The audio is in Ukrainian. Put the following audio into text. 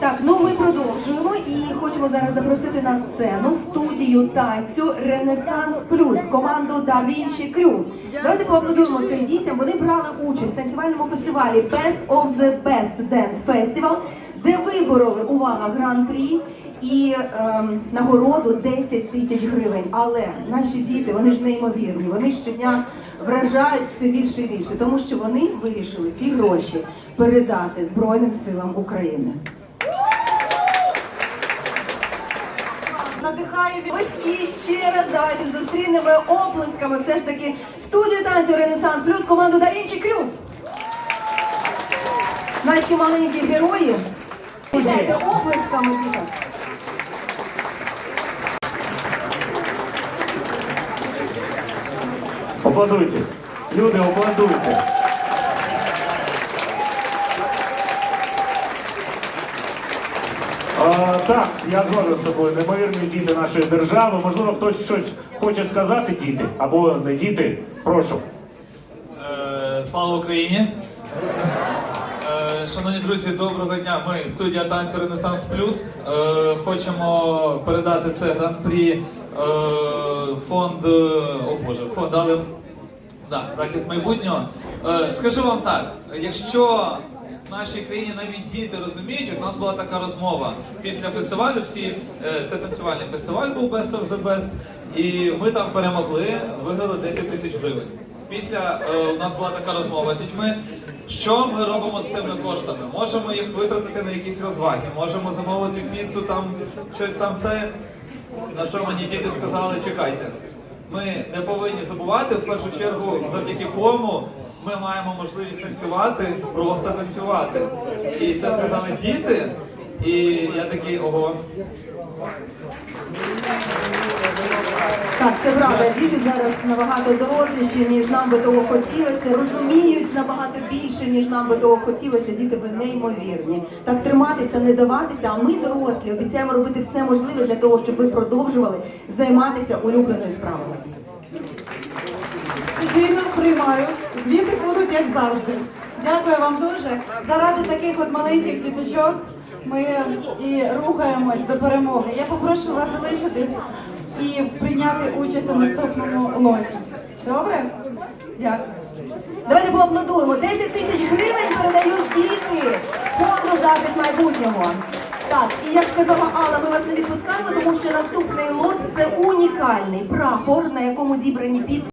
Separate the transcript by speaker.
Speaker 1: Так, ну ми продовжуємо і хочемо зараз запросити на сцену студію танцю Ренесанс Плюс, команду Да Вінчі Крю. Давайте поаплодуємо цим дітям. Вони брали участь в танцювальному фестивалі Best of the Best Dance Festival, де вибороли увага гран-прі. І ем, нагороду 10 тисяч гривень. Але наші діти, вони ж неймовірні. Вони щодня вражають все більше і більше, тому що вони вирішили ці гроші передати Збройним силам України.
Speaker 2: Надихає від
Speaker 1: і ще раз давайте зустрінемо оплесками все ж таки студію танцю Ренесанс Плюс команду Да Вінчі Крю. Наші маленькі герої. Дайте оплесками, діток.
Speaker 3: Аплодуйте. Люди, аплодуйте. А, так, я згоден з тобою. Неймовірні діти нашої держави. Можливо, хтось щось хоче сказати, діти або не діти. Прошу.
Speaker 4: Е, Слава Україні! Е, Шановні друзі, доброго дня. Ми студія танцю Ренесанс Плюс. Е, Хочемо передати це гран-прі е, фонд. О Боже, фонд але да, захист майбутнього. Скажу вам так: якщо нашій країні навіть діти розуміють, у нас була така розмова після фестивалю. Всі е, це танцювальний фестиваль був Best of the Best, і ми там перемогли, виграли 10 тисяч гривень. Після е, у нас була така розмова з дітьми. Що ми робимо з цими коштами? Можемо їх витратити на якісь розваги, можемо замовити піцу, там щось там все. На що мені діти сказали, чекайте. Ми не повинні забувати в першу чергу, завдяки кому ми маємо можливість танцювати, просто танцювати. І це сказали діти. І я такий ого.
Speaker 1: Так, це правда. Діти зараз набагато доросліші, ніж нам би того хотілося. Розуміють набагато більше, ніж нам би того хотілося. Діти ви неймовірні. Так триматися, не даватися. А ми дорослі обіцяємо робити все можливе для того, щоб ви продовжували займатися улюбленою справою.
Speaker 2: офіційно приймаю. Звіти будуть як завжди. Дякую вам дуже. Заради таких от маленьких діточок ми і рухаємось до перемоги. Я попрошу вас залишитись і прийняти участь у наступному лоті. Добре? Дякую.
Speaker 1: Давайте поаплодуємо. 10 тисяч гривень передають діти фонду захист майбутнього. Так, і як сказала Алла, ми вас не відпускаємо, тому що наступний лот це унікальний прапор, на якому зібрані підписи.